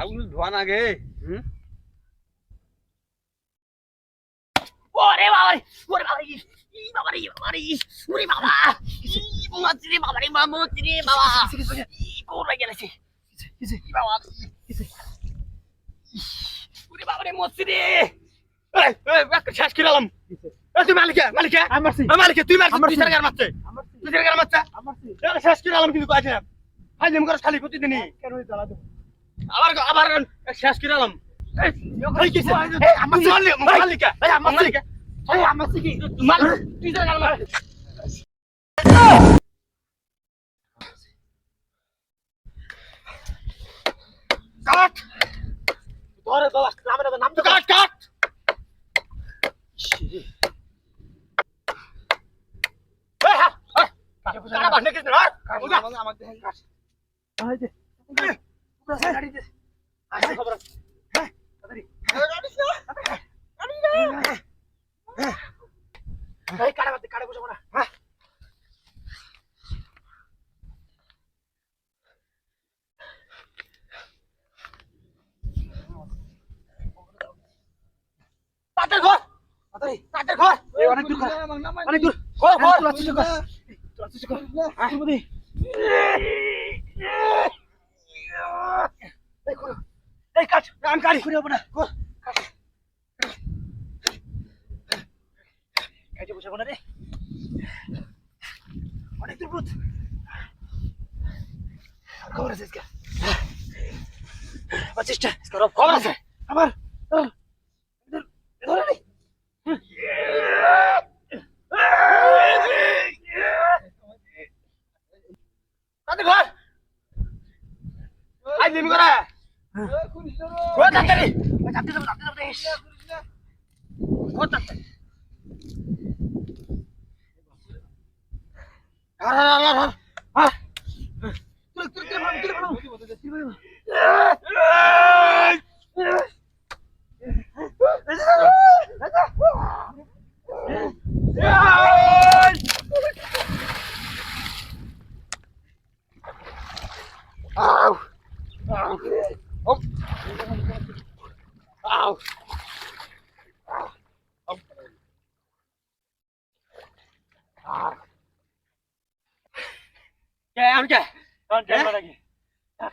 আগুন ধোয়া না গে। হুম? ওরে বাবা রে, ওরে বাবা রে, ই বাবা রে, বাবা রে, ওরে বাবা। ই মাছি বাবা রে, মা বাবা। ই কোরে গেলেছে ই বাবা। ওরে বাবা রে মাছি এই এই একটা শেষ করে তুই মালিকা মালিকা। আমি মারছি এই মালিকা তুই মারছিস তুই সারা গার মারছে? তুই সারা গার মারছে? আমি মারছি এই শেষ করে আলাম কিন্তু কাজে নেম করে খালি প্রতিদিনই। কেন জ্বালা দেবো? আবার আবার শেষ করে আলাম নাম তো কাট কাট। এই গাড়িতে। আসে খবর হ্যাঁ। এই কাটা বাদ কাটা বসে না। হ্যাঁ। তাতে ঘর। তাড়াতাড়ি। তাতে ঘর। অনেক দূর অনেক দূর। ঘর ঘর। তোলা চিচু কর তোলা চিচু কর হ্যাঁ তুমি এই করো এই কাট আমি কাটি ঘুরে যাব না। কর কাট কাজে বসে না রে। অনেক দূর ভূত খবর আছে বাচিসটা খবর আছে। আমার ধরে নেই ঘর। আই দিমি করে। Kotak tadi. Oh! 아우. 아. 야, 함께. 함께 네? 말하기. 아.